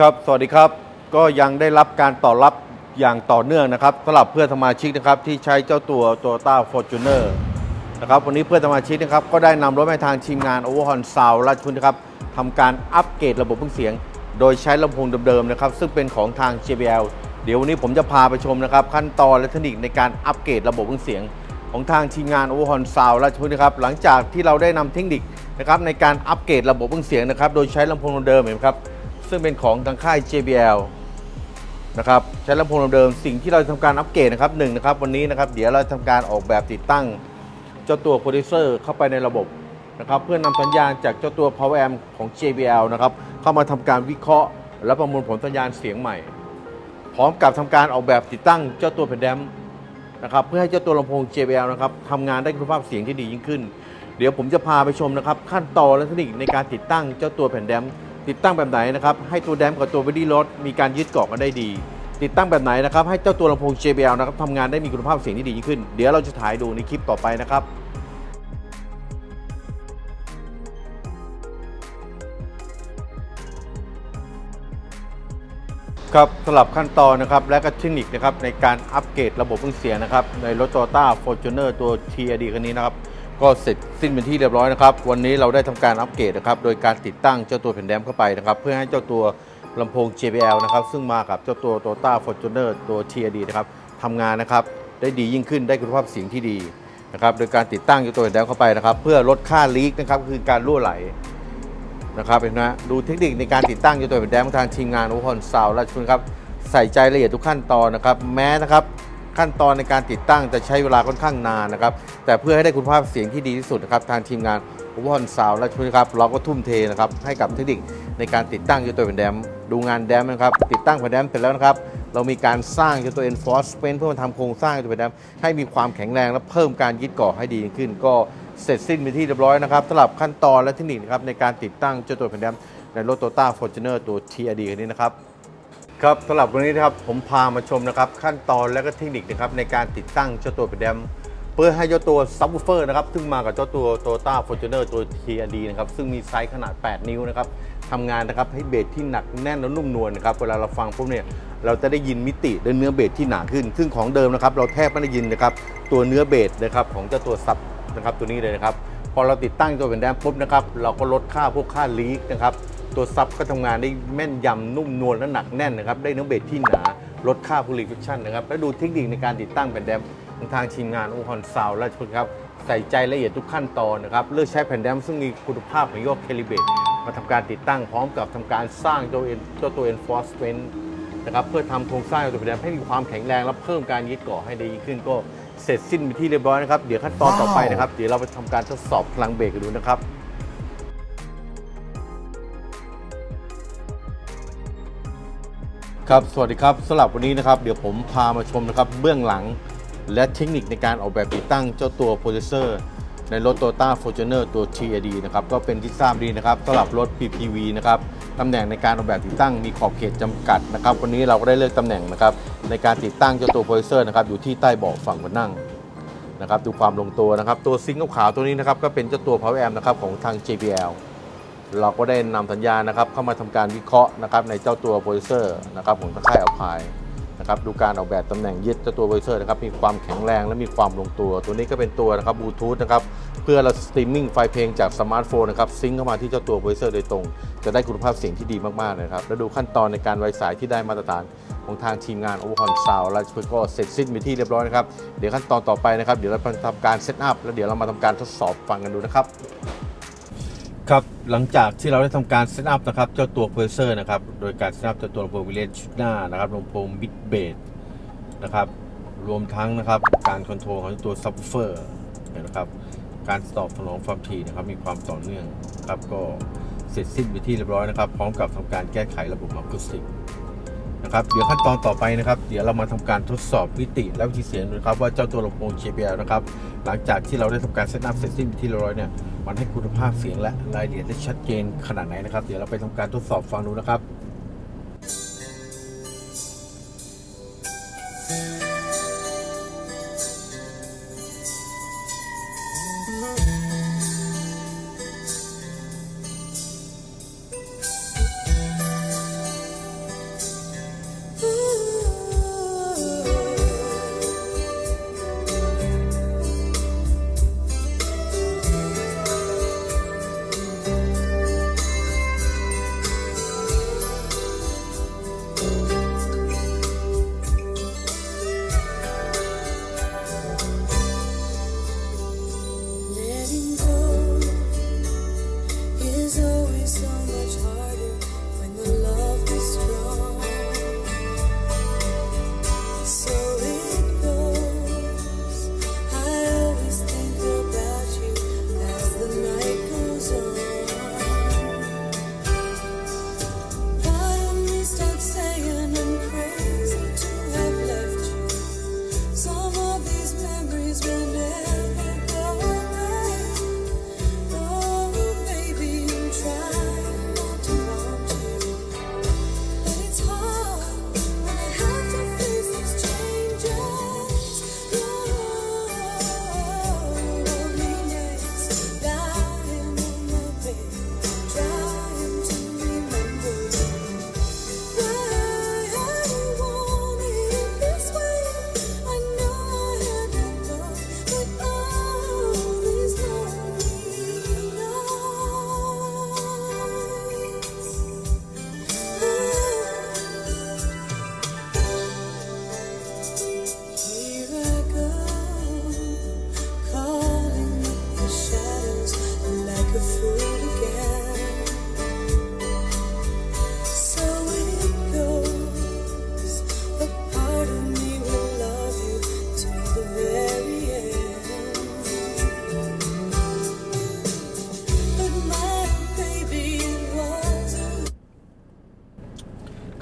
ครับ สวัสดีครับ ก็ยังได้รับการตอบรับอย่างต่อเนื่องนะครับสำหรับเพื่อนสมาชิกนะครับที่ใช้เจ้าตัว Toyota Fortuner นะครับวันนี้เพื่อนสมาชิกนะครับก็ได้นำรถมาทางทีมงาน Overhaul Sound ราชพฤกษ์นะครับทำการอัปเกรดระบบเครื่องเสียง โดยใช้ลำโพงเดิมๆนะครับซึ่งเป็นของทาง JBL เดี๋ยววันนี้ผมจะพาไปชมนะครับขั้นตอนและเทคนิคในการอัปเกรดระบบเครื่องเสียง ของทางทีมงาน Overhaul Sound ราชพฤกษ์นะครับหลังจากที่เราได้นำเทคนิคนะครับในการอัปเกรดระบบเครื่องเสียงนะครับโดยใช้ลำโพงเดิมเห็นไหมครับ ซึ่งเป็นของทางค่าย JBL นะครับใช้ลำโพงเดิมสิ่งที่เราจะทำการอัปเกรดนะครับหนึ่งนะครับวันนี้นะครับเดี๋ยวเราทำการออกแบบติดตั้ง เจ้าตัวโปรดิวเซอร์เข้าไปในระบบนะครับเพื่อนำสัญญาณจากเจ้าตัว Power Amp ของ JBL นะครับเข้ามาทำการวิเคราะห์ และประมวลผลสัญญาณเสียงใหม่ พร้อมกับทำการออกแบบติดตั้งเจ้าตัวแผ่นแดมนะครับเพื่อให้เจ้าตัวลำโพง JBL นะครับทำงานได้คุณภาพเสียงที่ดียิ่งขึ้น เดี๋ยวผมจะพาไปชมนะครับขั้นตอนและเทคนิคในการติดตั้งเจ้าตัวแผ่นแดม ติดตั้งแบบไหนนะครับให้ตัวแดมกับตัวบอดี้รถมีการยึดเกาะกันได้ดี ติดตั้งแบบไหนนะครับให้เจ้าตัวลำโพง JBL นะครับทำงานได้มีคุณภาพเสียงที่ดียิ่งขึ้น เดี๋ยวเราจะถ่ายดูในคลิปต่อไปนะครับครับสำหรับขั้นตอนนะครับและก็เทคนิคนะครับในการอัปเกรดระบบเครื่องเสียงนะครับในรถ Toyota Fortuner ตัว TRD คันนี้นะครับ ก็เสร็จสิ้นเป็นที่เรียบร้อยนะครับ วันนี้เราได้ทำการอัปเกรดนะครับ โดยการติดตั้งเจ้าตัวแผ่นแดมเข้าไปนะครับ เพื่อให้เจ้าตัวลำโพง JBL นะครับ ซึ่งมากับเจ้าตัว Toyota Fortuner ตัว TRD นะครับทำงานนะครับ ได้ดียิ่งขึ้นได้คุณภาพเสียงที่ดีนะครับ โดยการติดตั้งเจ้าตัวแผ่นแดมเข้าไปนะครับ เพื่อลดค่าลีกนะครับ คือการรั่วไหลนะครับเห็นไหมดูเทคนิคในการติดตั้งอยู่ตัวเป็นแดงของทางทีมงานอุปกรณ์ซาวราชพฤกษ์ครับใส่ใจละเอียดทุกขั้นตอนนะครับ แม้นะครับ ขั้นตอนในการติดตั้งจะใช้เวลาค่อนข้างนานนะครับ แต่เพื่อให้ได้คุณภาพเสียงที่ดีที่สุดนะครับทางทีมงานอุปกรณ์ซาวราชพฤกษ์ครับเราก็ทุ่มเทนะครับให้กับเทคนิคในการติดตั้งยู่ตัวเป็นแดม ดูงานแดมนะครับ ติดตั้งเป็นแดมเสร็จแล้วนะครับ เรามีการสร้างยู่ตัว enforcement เพื่อมาทำโครงสร้างยู่ตัวเป็นแดมให้มีความแข็งแรงและเพิ่มการยึดเกาะให้ดีขึ้น ก็เสร็จสิ้นไปนที่เรียบร้อยนะครับสำหรับขั้นตอนและเทคนิคนะครับในการติดตั้งเจ้าตัวแผ่นแดมในรถ Toyota Fortuner ตัว TRD คันนี้นะครับ ครับสำหรับวันนี้นะครับผมพามาชมนะครับขั้นตอนและก็เทคนิคนะครับในการติดตั้งเจ้าตัวเป็นแดมเพื่อให้เจ้าตัวซับวูเฟอร์นะครับซึ่งมากับเจ้าตัว Toyota Fortuner ตัว TRD นะครับซึ่งมีไซส์ขนาด 8 นิ้วนะครับทำงานนะครับให้เบสที่หนักแน่นและนุ่มนวลนะครับเวลาเราฟังปุ๊บเนี่ยเราจะได้ยินมิติและเนื้อเบสที่หนาขึ้น ซึ่งของเดิมนะครับเราแทบไม่ได้ยินนะครับตัวเนื้อเบสนะครับของเจ้าตัวซับนะครับตัวนี้เลยนะครับพอเราติดตั้งตัวเป็นแดมปุ๊บนะครับเราก็ลดค่าพวกค่าลีกนะครับ ตัวซับก็ทำงานได้แม่นยำนุ่มนวลและหนักแน่นนะครับ ได้เนื้อเบสที่หนาลดค่าพูลิฟิชั่นนะครับ และดูเทคนิคในการติดตั้งแผ่นแดมของทางทีมงานอุปกรซาวและชุดครับ ใส่ใจละเอียดทุกขั้นตอนนะครับ เลือกใช้แผ่นแดมซึ่งมีคุณภาพของยี่ห้อเคลิเบตมาทำการติดตั้งพร้อมกับทำการสร้างตัวเอ็นเจ้าตัว enforcement นะครับเพื่อทำโครงสร้างตัวแผ่นแดมให้มีความแข็งแรงและเพิ่มการยึดเกาะให้ดียิ่งขึ้นก็เสร็จสิ้นไปที่เรียบร้อยนะครับ เดี๋ยวขั้นตอนต่อไปนะครับ เดี๋ยวเราไปทำการทดสอบพลังเบรกกันดูนะครับ ครับ สวัสดีครับสำหรับวันนี้นะครับ เดี๋ยวผมพามาชมนะครับ เบื้องหลังและเทคนิคในการออกแบบติดตั้งเจ้าตัวโปรดิวเซอร์ในรถ Toyota Fortuner ตัว TRD นะครับ ก็เป็นที่ทราบดีนะครับสำหรับรถ PPV นะครับตำแหน่งในการออกแบบติดตั้งมีขอบเขตจำกัดนะครับ วันนี้เราก็ได้เลือกตำแหน่งนะครับ ในการติดตั้งเจ้าตัวโปรดิวเซอร์นะครับอยู่ที่ใต้เบาะฝั่งคนนั่งนะครับดูความลงตัวนะครับ ตัวซิงค์ขาวตัวนี้นะครับก็เป็นเจ้าตัว Power Amp นะครับของทาง JBL เราก็ได้นำสัญญานะครับเข้ามาทำการวิเคราะห์นะครับในเจ้าตัวโปรดิเซอร์นะครับของค่ายอัลพายนะครับดูการออกแบบตำแหน่งยึดเจ้าตัวโปรดิเซอร์นะครับมีความแข็งแรงและมีความลงตัว ตัวนี้ก็เป็นตัวนะครับบลูทูธนะครับเพื่อเราสตรีมมิ่งไฟล์เพลงจากสมาร์ทโฟนนะครับซิงเข้ามาที่เจ้าตัวโปรดิเซอร์โดยตรง จะได้คุณภาพเสียงที่ดีมากๆนะครับแล้วดูขั้นตอนในการไวสายที่ได้มาตรฐานของทางทีมงาน o v e r c o n Sound และก็เสร็จสิ้นไปที่เรียบร้อยนะครับเดี๋ยวขั้นตอนต่อไปนะครับเดี๋ยวเราจะทำการเซตอัพแล้วเดี๋ยวเรามาทำการทดสอบฟังกันดูนะครับ ครับ หลังจากที่เราได้ทำการเซตอัพนะครับ เจ้าตัวเพรสเซอร์นะครับ โดยการเซตอัพเจ้าตัวลำโพงวิเลนชุดหน้านะครับลำโพงบิดเบสนะครับ รวมทั้งนะครับ การคอนโทรลของตัวซับเฟอร์นะครับ การตอบสนองความถี่นะครับ มีความต่อเนื่องครับ ก็เสร็จสิ้นไปที่เรียบร้อยนะครับ พร้อมกับทำการแก้ไขระบบอะคูสติกนะครับ เดี๋ยวขั้นตอนต่อไปนะครับ เดี๋ยวเรามาทำการทดสอบมิติและวิธีเสียงดูนะครับว่าเจ้าตัวลำโพง JBL นะครับ หลังจากที่เราได้ทำการเซตอัพเสร็จสิ้นเป็นที่เรียบร้อยเนี่ย มันให้คุณภาพเสียงและรายละเอียดได้ชัดเจนขนาดไหนนะครับ เดี๋ยวเราไปทำการทดสอบฟังดูนะครับ「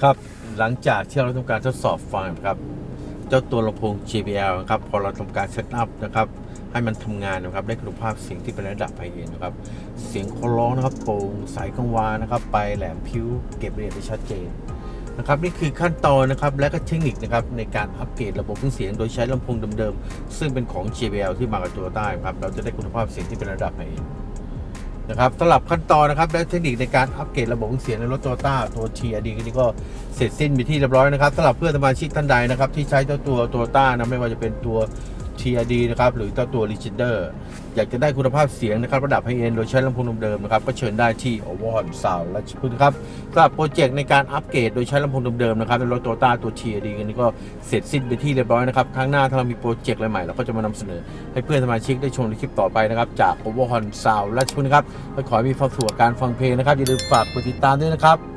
ครับหลังจากที่เราทำการทดสอบฟังครับ เจ้าตัวลำโพง JBL นะครับพอเราทำการเซตอัพนะครับให้มันทำงานนะครับ ได้คุณภาพเสียงที่เป็นระดับไฮเอ็นนะครับ เสียงเขาร้องนะครับโปร่งใสกังวานนะครับ ไปแหลมพิ้วเก็บรายละเอียดได้ชัดเจนนะครับนี่คือขั้นตอนนะครับและก็เทคนิคนะครับในการอัปเกรดระบบเครื่องเสียงโดยใช้ลำโพงเดิมๆ ซึ่งเป็นของ JBL ที่มากับตัวใต้ครับ เราจะได้คุณภาพเสียงที่เป็นระดับไฮเอ็น นะครับสำหรับขั้นตอนนะครับและเทคนิคในการอัปเกรดระบบเครื่องเสียงในรถโตโยต้าตัว TRD นี้ก็เสร็จสิ้นไปที่เรียบร้อยนะครับสำหรับเพื่อนสมาชิกท่านใดนะครับที่ใช้เจ้าตัวโตโยต้านะไม่ว่าจะเป็นตัว TRD นะครับหรือเจ้าตัว Legender อยากจะได้คุณภาพเสียงนะครับระดับไฮเอ็นโดยใช้ลำโพงเดิมๆนะครับก็เชิญได้ที่ o v e r h o n Sound และพึ่งครับสำหรับโปรเจกต์ในการอัปเกรดโดยใช้ลำโพงเดิมๆนะครับในรถโตต้าตัว TRD กันนี้ก็เสร็จสิ้นไปที่เรียบร้อยนะครับครั้งหน้าถ้าเรามีโปรเจกต์อะไรใหม่เราก็จะมานำเสนอ ให้เพื่อนสมาชิกได้ชมในคลิปต่อไปนะครับจาก o v e r h o n Sound และชุนครับและขอให้มีความสุขกับการฟังเพลงนะครับอย่าลืมฝากกดติดตามด้วยนะครับ